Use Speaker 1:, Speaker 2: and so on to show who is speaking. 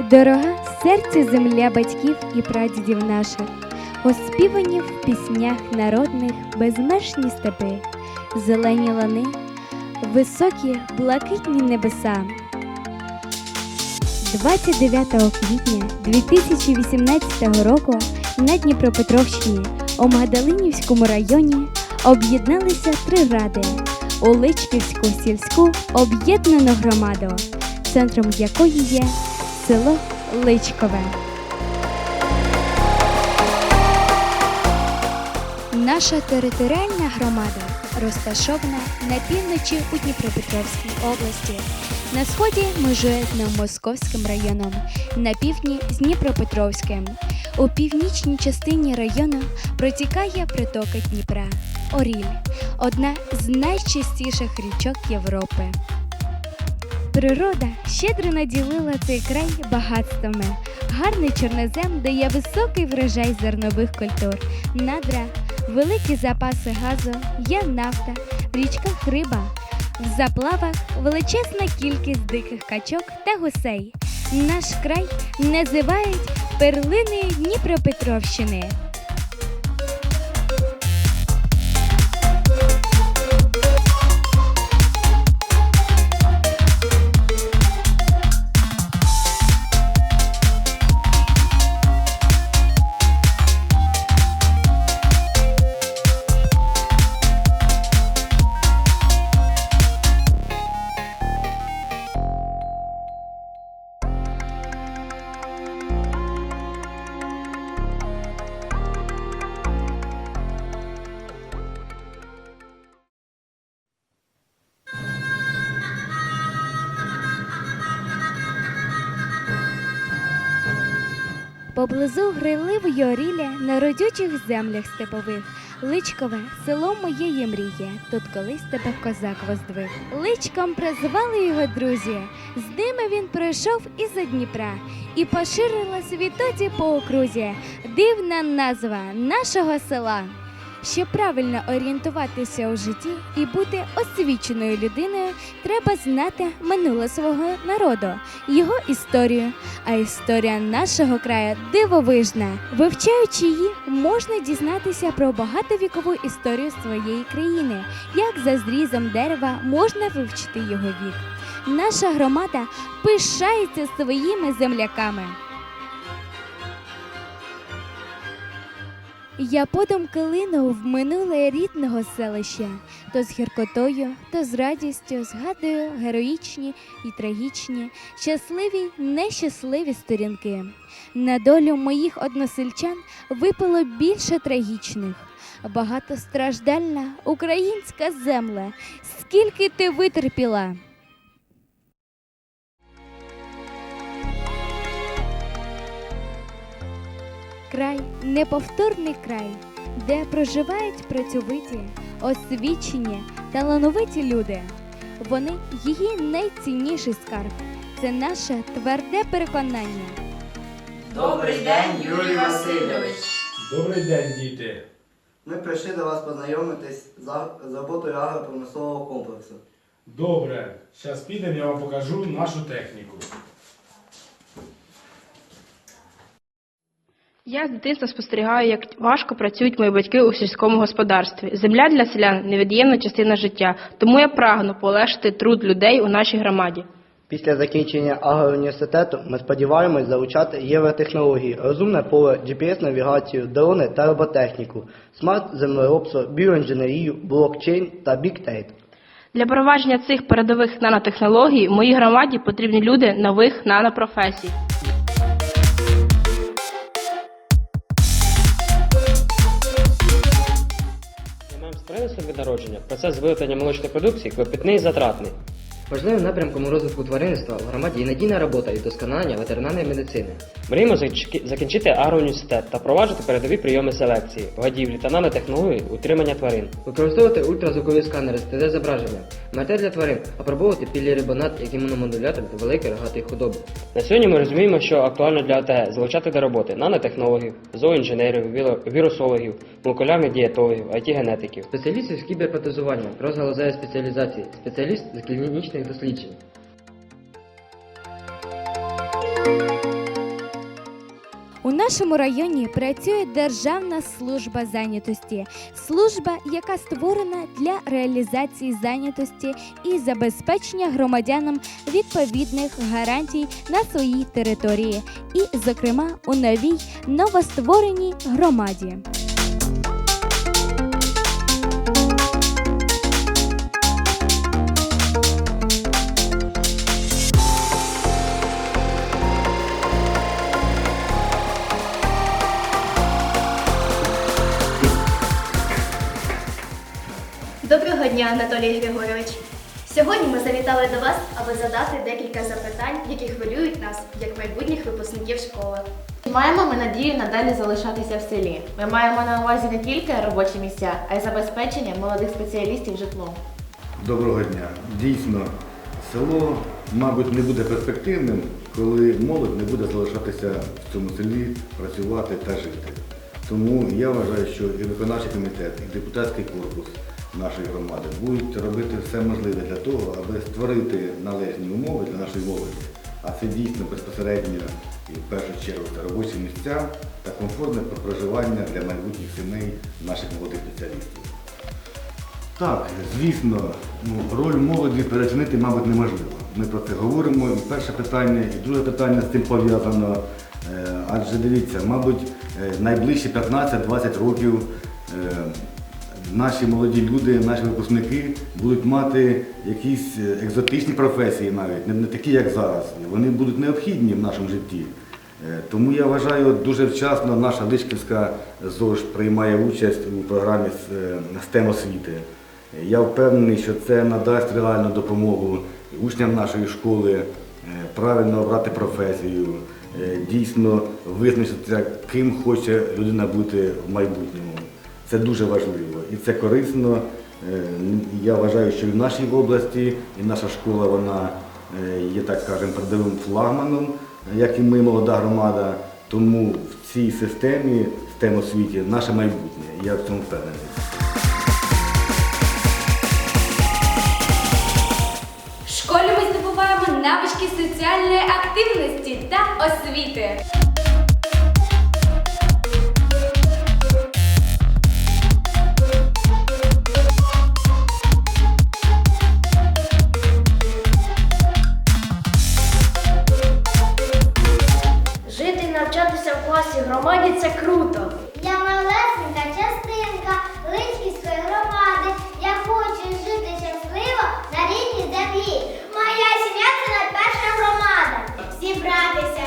Speaker 1: Дорога серцю земля батьків і прадідів наших, оспівані в піснях народних безмежні степи, зелені лани, високі блакитні небеса. 29 квітня 2018 року на Дніпропетровщині у Магдалинівському районі об'єдналися три ради у Личківську сільську об'єднану громаду, центром якої є село Личкове. Наша територіальна громада розташована на півночі у Дніпропетровській області. На сході межує з Новомосковським районом, на півдні з Дніпропетровським. У північній частині району протікає притока Дніпра Оріль, одна з найчистіших річок Європи. Природа щедро наділила цей край багатствами. Гарний чорнозем дає високий врожай зернових культур, надра, великі запаси газу, є нафта, в річках риба, в заплавах величезна кількість диких качок та гусей. Наш край називають перлиною Дніпропетровщини. Поблизу гриливої орілля на родючих землях степових. Личкове село моєї мрії. Тут колись тебе козак воздвиг. Личком прозвали його друзі. З ними він пройшов із Дніпра і поширилась відтоді по окрузі. Дивна назва нашого села. Щоб правильно орієнтуватися у житті і бути освіченою людиною, треба знати минуле свого народу, його історію. А історія нашого краю дивовижна. Вивчаючи її, можна дізнатися про багатовікову історію своєї країни. Як за зрізом дерева можна вивчити його вік. Наша громада пишається своїми земляками. Я подумки линув в минуле рідного селища, то з гіркотою, то з радістю згадую героїчні і трагічні, щасливі й нещасливі сторінки. На долю моїх односельчан випало більше трагічних. Багатостраждальна українська земля, скільки ти витерпіла. Край неповторний край, де проживають працьовиті, освічені, талановиті люди. Вони її найцінніший скарб. Це наше тверде переконання.
Speaker 2: Добрий день, Юрій Васильович.
Speaker 3: Добрий день, діти.
Speaker 4: Ми прийшли до вас познайомитись з роботою агропромислового комплексу.
Speaker 3: Добре. Зараз підемо, я вам покажу нашу техніку.
Speaker 5: Я з дитинства спостерігаю, як важко працюють мої батьки у сільському господарстві. Земля для селян невід'ємна частина життя, тому я прагну полегшити труд людей у нашій громаді.
Speaker 4: Після закінчення агроуніверситету ми сподіваємось залучати євротехнології, розумне поле, GPS-навігацію, дрони та роботехніку, смарт-землеробство, біоінженерію, блокчейн та біктейт.
Speaker 5: Для провадження цих передових нанотехнологій в моїй громаді потрібні люди нових нанопрофесій.
Speaker 6: Народження. Процес виготовлення молочної продукції клопітний і затратний.
Speaker 7: Важливим напрямком у розвитку тваринництва в громаді є надійна робота і вдосконалення ветеринарної медицини.
Speaker 6: Мріємо закінчити агроуніверситет та впроваджувати передові прийоми селекції, годівлі та нанотехнології утримання тварин.
Speaker 7: Використовувати ультразвукові сканери з 3D-зображення, МРТ для тварин, апробовувати пілірибонат як імуномодулятор для великої рогатої худоби.
Speaker 6: На сьогодні ми розуміємо, що актуально для ОТГ залучати до роботи нанотехнологів, зооінженерів, вірусологів, молекулярних дієтологів, IT-генетиків.
Speaker 7: Спеціалістів з кіберпротезування, розгалузевої спеціалізації, спеціаліст з своїх досліджень.
Speaker 1: У нашому районі працює Державна служба зайнятості, служба, яка створена для реалізації зайнятості і забезпечення громадянам відповідних гарантій на своїй території, і, зокрема, у новій новоствореній громаді.
Speaker 8: Доброго дня, Анатолій Григорович. Сьогодні ми завітали до вас, аби задати декілька запитань, які хвилюють нас як майбутніх випускників школи.
Speaker 2: Маємо ми надію надалі залишатися в селі. Ми маємо на увазі не тільки робочі місця, а й забезпечення молодих спеціалістів житлом.
Speaker 9: Доброго дня. Дійсно, село, мабуть, не буде перспективним, коли молодь не буде залишатися в цьому селі, працювати та жити. Тому я вважаю, що і виконавчий комітет, і депутатський корпус нашої громади будуть робити все можливе для того, аби створити належні умови для нашої молоді. А це дійсно безпосередньо і в першу чергу це робочі місця та комфортне проживання для майбутніх сімей наших молодих спеціалістів. Так, звісно, ну, роль молоді переоцінити, мабуть, неможливо. Ми про це говоримо. І перше питання, і друге питання з цим пов'язано. Е, Адже дивіться, мабуть, е, найближчі 15-20 років е, наші молоді люди, наші випускники будуть мати якісь е, екзотичні професії навіть, не, такі, як зараз. Вони будуть необхідні в нашому житті. Е, Тому я вважаю, дуже вчасно наша Личківська ЗОЖ приймає участь у програмі е, STEM освіти. Я впевнений, що це надасть реальну допомогу учням нашої школи правильно обрати професію, дійсно визначитися, ким хоче людина бути в майбутньому. Це дуже важливо і це корисно. Е, Я вважаю, що і в нашій області, і наша школа вона е, є, так скажемо, передовим флагманом, як і ми, молода громада. Тому в цій системі, STEM освіті, наше майбутнє. Я в цьому впевнений.
Speaker 1: В школі ми здобуваємо навички соціальної активності та освіти.
Speaker 8: Навчатися в класі громаді це круто.
Speaker 10: Я малесенька частинка Личківської громади. Я хочу жити щасливо на рідній землі. Моя сім'я це найперша громада. Зібратися